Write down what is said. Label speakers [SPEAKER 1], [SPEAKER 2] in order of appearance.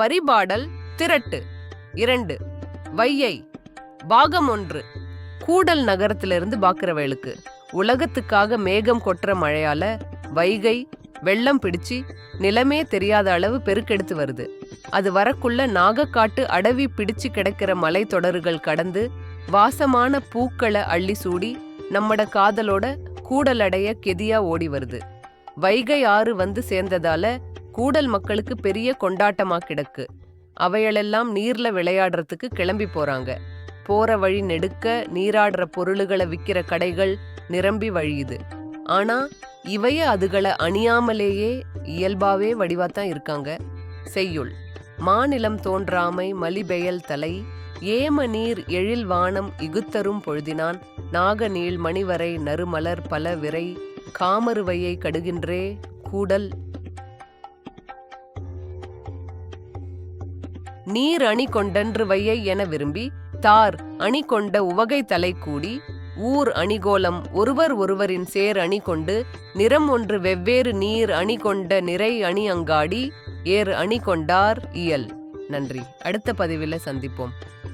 [SPEAKER 1] பரிபாடல் திரட்டு. இரண்டு வையை. பாகம் ஒன்று கூடல் நகரத்திலிருந்து பாக்குறவேளுக்கு உலகத்துக்காக மேகம் கொட்டுற மழையால வைகை வெள்ளம் பிடிச்சு நிலமே தெரியாத அளவு பெருக்கெடுத்து வருது. அது வரக்குள்ள நாகக்காட்டு அடவி பிடிச்சு கிடக்கிற மலைத்தொடர்கள் கடந்து வாசமான பூக்களை அள்ளி சூடி நம்மட காதலோட கூடலடைய கெதியா ஓடி வருது. வைகை ஆறு வந்து சேர்ந்ததால கூடல் மக்களுக்கு பெரிய கொண்டாட்டமா கிடக்கு. அவைகளெல்லாம் நீர்ல விளையாடுறதுக்கு கிளம்பி போறாங்க. போற வழி நெடுக்க நீராடுற பொருளுகளை விற்கிற கடைகள் நிரம்பி வழியுது. ஆனா இவைய அதுகளை அணியாமலேயே இயல்பாவே வடிவாத்தான் இருக்காங்க. செய்யுள். மாநிலம் தோன்றாமை மலிபெயல் தலை. ஏம நீர் எழில் வானம் இகுத்தரும் பொழுதினான். நாக நீள் மணிவரை நறுமலர் பல விரை. காமருவையை கடுகின்றே கூடல் நீர் அணி கொண்டன்று வையை என விரும்பி தார் அணி கொண்ட உவகை தலை கூடி ஊர் அணிகோலம் ஒருவர் ஒருவரின் சேர் அணி கொண்டு நிறம் ஒன்று வெவ்வேறு நீர் அணி கொண்ட நிறை அணி அங்காடி ஏர் அணி கொண்டார் இயல். நன்றி. அடுத்த பதிவில் சந்திப்போம்.